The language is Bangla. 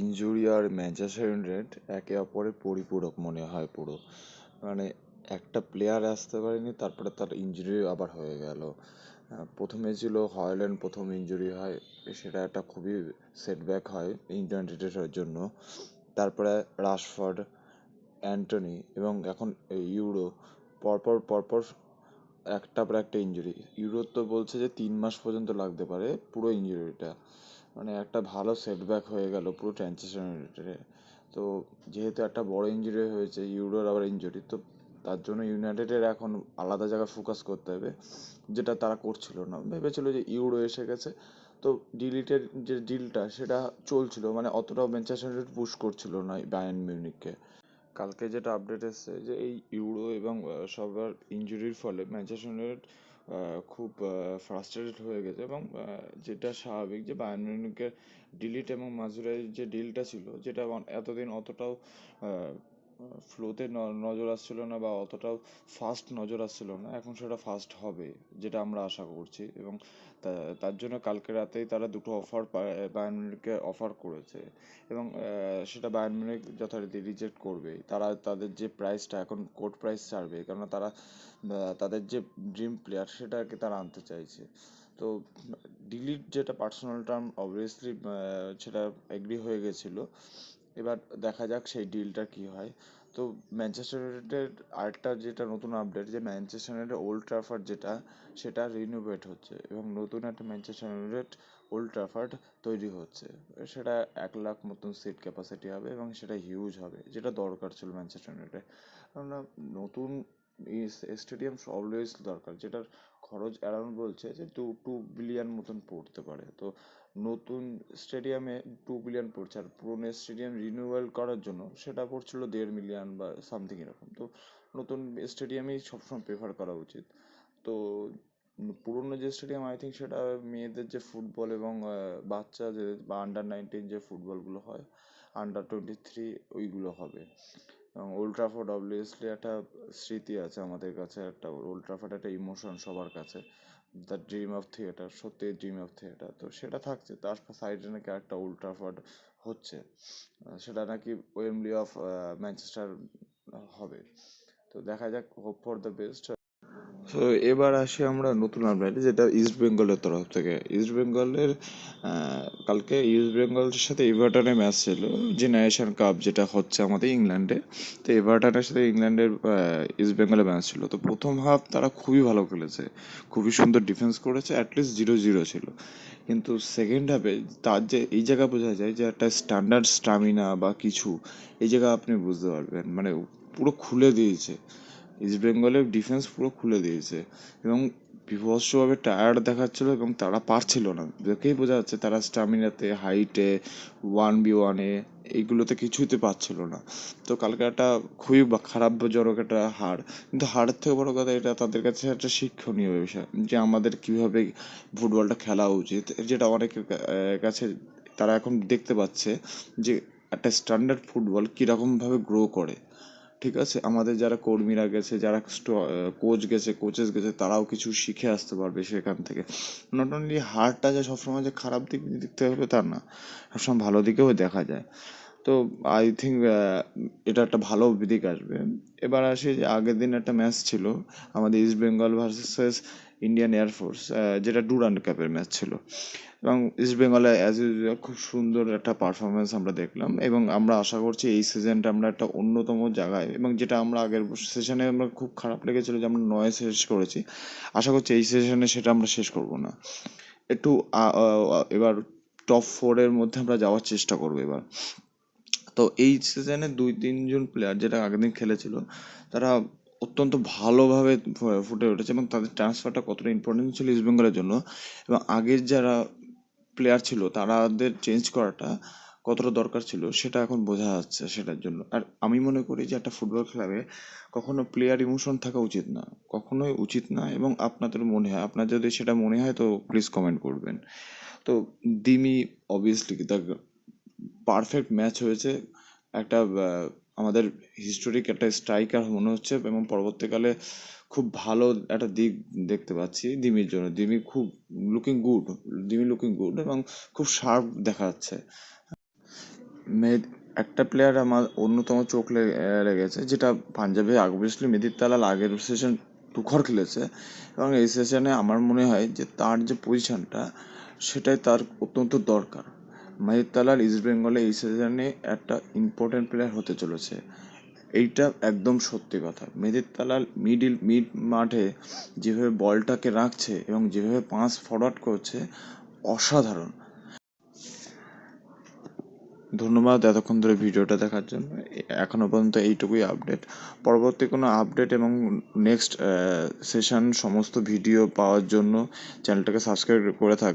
ইনজুরি আর ম্যানচেস্টার ইউনাইটেড একে অপরের পরিপূরক মনে হয় পুরো। মানে একটা প্লেয়ার আসতে পারেনি, তারপরে তার ইনজুরি আবার হয়ে গেল। প্রথমে ছিল হয়ল্যান্ড প্রথম ইনজুরি হয়, সেটা একটা খুবই সেটব্যাক হয় ইউনাইটেডের জন্য। তারপরে রাশফোর্ড অ্যান্টনি এবং এখন ইউরো পরপর পরপর একটা পর একটা ইনজুরি ইউরো তো বলছে যে তিন মাস পর্যন্ত লাগতে পারে পুরো ইনজুরিটা মানে একটা ভালো সেটব্যাক হয়ে গেল পুরো ম্যানচেস্টার ইউনাইটেডে তো যেহেতু একটা বড় ইনজুরি হয়েছে ইউরোর আবার ইনজুরি তো তার জন্য ইউনাইটেডের এখন আলাদা জায়গায় ফোকাস করতে হবে, যেটা তারা করছিল না। ভেবেছিল যে ইউরো এসে গেছে, তো ডিলিটের যে ডিলটা সেটা চলছিল মানে অতটাও ম্যানচেস্টার ইউনাইটেড পুশ করছিল না বায়ার্ন মিউনিককে কালকে যেটা আপডেট এসছে যে এই ইউরো এবং সবার ইনজুরির ফলে ম্যানচেস্টার ইউনাইটেড খুব ফ্রাস্ট্রেটেড হয়ে গেছে এবং যেটা স্বাভাবিক যে বায়ার্ন মিউনিকের ডিলিট এবং মাজুরাই যে ডিলটা ছিল, যেটা এতদিন অতটাও ফ্লোতে নজর আসছিল না বা অতটাও ফাস্ট নজর আসছিল না, এখন সেটা ফাস্ট হবে, যেটা আমরা আশা করছি। এবং তার জন্য কালকে রাতেই তারা দুটো অফার বায়ার্ন মিউনিখকে অফার করেছে। এবং সেটা বায়ার্ন মিউনিখ যথারীতি রিজেক্ট করবে তারা তাদের যে প্রাইসটা এখন কোট প্রাইস ছাড়বে, কেননা তারা তাদের যে ড্রিম প্লেয়ার সেটাকে তারা আনতে চাইছে। তো ডিলিট যেটা পার্সোনাল টার্ম অবভিয়াসলি সেটা এগ্রি হয়ে গেছিল। এবার দেখা যাক সেই ডিলটা কী হয়। তো ম্যানচেস্টার ইউনাইটেড আরেকটা যেটা নতুন আপডেট যে ম্যানচেস্টার ইউনাইটেড ওল্ড ট্রাফার্ড যেটা, সেটা রিনোভেট হচ্ছে এবং নতুন একটা ম্যানচেস্টার ইউনাইটেড ওল্ড ট্রাফার্ড তৈরি হচ্ছে। সেটা এক লাখ মতন সিট ক্যাপাসিটি হবে এবং সেটা হিউজ হবে, যেটা দরকার ছিল ম্যানচেস্টার ইউনাইটেড কেননা নতুন স্টেডিয়াম অলওয়েজ দরকার, যেটার খরচ অ্যারাউন্ড বলছে যে টু টু বিলিয়ন মতন পড়তে পারে। তো নতুন স্টেডিয়ামে টু বিলিয়ন পড়ছে আর পুরনো স্টেডিয়াম রিনিউয়াল করার জন্য সেটা পড়ছিল দেড় মিলিয়ন বা সামথিং এরকম। তো নতুন স্টেডিয়ামেই সবসময় প্রেফার করা উচিত। তো পুরনো যে স্টেডিয়াম আই থিঙ্ক সেটা মেয়েদের যে ফুটবল এবং বাচ্চাদের বা আন্ডার নাইনটিন যে ফুটবলগুলো হয় আন্ডার টোয়েন্টি থ্রি ওইগুলো হবে। ওল্ড ট্রাফোর্ড অবভিয়াসলি একটা স্মৃতি আছে আমাদের কাছে, একটা ওল্ড একটা ইমোশন সবার কাছে। দ্য ড্রিম অফ থিয়েটার সত্যি ড্রিম অফ থিয়েটার তো সেটা থাকছে, তার সাইডে নাকি একটা ওল্ড হচ্ছে। সেটা নাকি ওয়েমলি অফ ম্যানচেস্টার হবে। তো দেখা যাক হোপ ফর দ্য বেস্ট তো এবার আসি আমরা নতুন আপডেট যেটা ইস্ট বেঙ্গলের তরফ থেকে। ইস্ট বেঙ্গলের কালকে ইস্ট বেঙ্গলের সাথে এভারটনের ম্যাচ ছিল জেনারেশন কাপ যেটা হচ্ছে আমাদের ইংল্যান্ডে তো এভারটনের সাথে ইংল্যান্ডের ইস্ট বেঙ্গলের ম্যাচ ছিল। তো প্রথম হাফ তারা খুবই ভালো খেলেছে, খুবই সুন্দর ডিফেন্স করেছে অ্যাটলিস্ট জিরো জিরো ছিল। কিন্তু সেকেন্ড হাফে তার যে, এই জায়গা বোঝা যায় যে, একটা স্ট্যান্ডার্ড স্টামিনা বা কিছু, এই জায়গা আপনি বুঝতে পারবেন। মানে পুরো খুলে দিয়েছে। ইস্ট বেঙ্গলের ডিফেন্স পুরো খুলে দিয়েছে। এবং বিভৎসভাবে টায়ার্ড দেখাচ্ছিল এবং তারা পারছিল না। দেখেই বোঝা যাচ্ছে তারা স্টামিনাতে হাইটে ওয়ান বি ওয়ানে এইগুলোতে কিছুইতে পারছিল না। তো কালকে একটা খুবই খারাপজনক একটা হার। কিন্তু হারের থেকে বড় কথা এটা তাদের কাছে একটা শিক্ষণীয় বিষয়, যে আমাদের কীভাবে ফুটবলটা খেলা উচিত, যেটা অনেকের কাছে তারা এখন দেখতে পাচ্ছে যে একটা স্ট্যান্ডার্ড ফুটবল কীরকমভাবে গ্রো করে। ঠিক আছে? আমাদের যারা কর্মীরা গেছে, যারা কোচ গেছে কোচেস গেছে, তারাও কিছু শিখে আসতে পারবে সেখান থেকে। নট অনলি হারটা যে সবসময় যে খারাপ দিক দেখতে হবে তা না, সবসময় ভালো দিকেও দেখা যায়। তো আই থিঙ্ক এটা একটা ভালো দিক আসবে। এবার আসি যে আগের দিন একটা ম্যাচ ছিল, আমাদের East Bengal versus Indian air force যেটা ডুরান্ড কাপের ম্যাচ ছিল। এবং ইস্ট বেঙ্গলে অ্যাজ ইউজুয়াল খুব সুন্দর একটা পারফরমেন্স আমরা দেখলাম। এবং আমরা আশা করছি এই সিজনটা আমরা একটা অন্যতম জায়গায়, এবং যেটা আমরা আগের সেশনে আমরা খুব খারাপ লেগেছিলো যে আমরা নয় শেষ করেছি। আশা করছি এই সেশনে সেটা আমরা শেষ করব না। একটু এবার টপ ফোরের মধ্যে আমরা যাওয়ার চেষ্টা করব এবার। তো এই সিজনে দুই তিনজন প্লেয়ার যেটা আগের দিন খেলেছিল, তারা অত্যন্ত ভালোভাবে ফুটে উঠেছে এবং তাদের ট্রান্সফারটা কতটা ইম্পর্টেন্ট ছিল ইস্ট বেঙ্গলের জন্য এবং আগের যারা প্লেয়ার ছিল তারাদের চেঞ্জ করাটা কতটা দরকার ছিল সেটা এখন বোঝা যাচ্ছে সেটার জন্য। আর আমি মনে করি যে একটা ফুটবল ক্লাবে কখনো প্লেয়ার ইমোশন থাকা উচিত না, কখনোই উচিত না এবং আপনাদের মনে হয়, আপনার যদি সেটা মনে হয় তো প্লিজ কমেন্ট করবেন। তো Dimi obviously the perfect match হয়েছে, একটা আমাদের হিস্টোরিক একটা স্ট্রাইকার মনে হচ্ছে এবং পরবর্তীকালে খুব ভালো একটা দিক দেখতে পাচ্ছি দিমির জন্য। দিমি খুব looking good Dimi looking good এবং খুব শার্প দেখা যাচ্ছে। একটা প্লেয়ার আমার অন্যতম চোখ লেগে লেগেছে যেটা পাঞ্জাবে অবভিয়াসলি মেদির তালাল আগের সেশন তুখর খেলেছে এবং এই সেশনে আমার মনে হয় যে তার যে পজিশনটা সেটাই তার অত্যন্ত দরকার। মাহির তালাল ইস্ট বেঙ্গলে এই সিজনে একটা ইম্পর্টেন্ট প্লেয়ার হতে চলেছে। এইটা একদম সত্যি কথা। মেদির তালাল মিডিল মিড মাঠে যেভাবে বলটাকে রাখছে এবং যেভাবে পাস ফরওয়ার্ড করছে, অসাধারণ। ধন্যবাদ এতক্ষণ ধরে ভিডিওটা দেখার জন্য। এখনও পর্যন্ত এইটুকুই আপডেট পরবর্তী কোনো আপডেট এবং নেক্সট সেশন সমস্ত ভিডিও পাওয়ার জন্য চ্যানেলটাকে সাবস্ক্রাইব করে থাক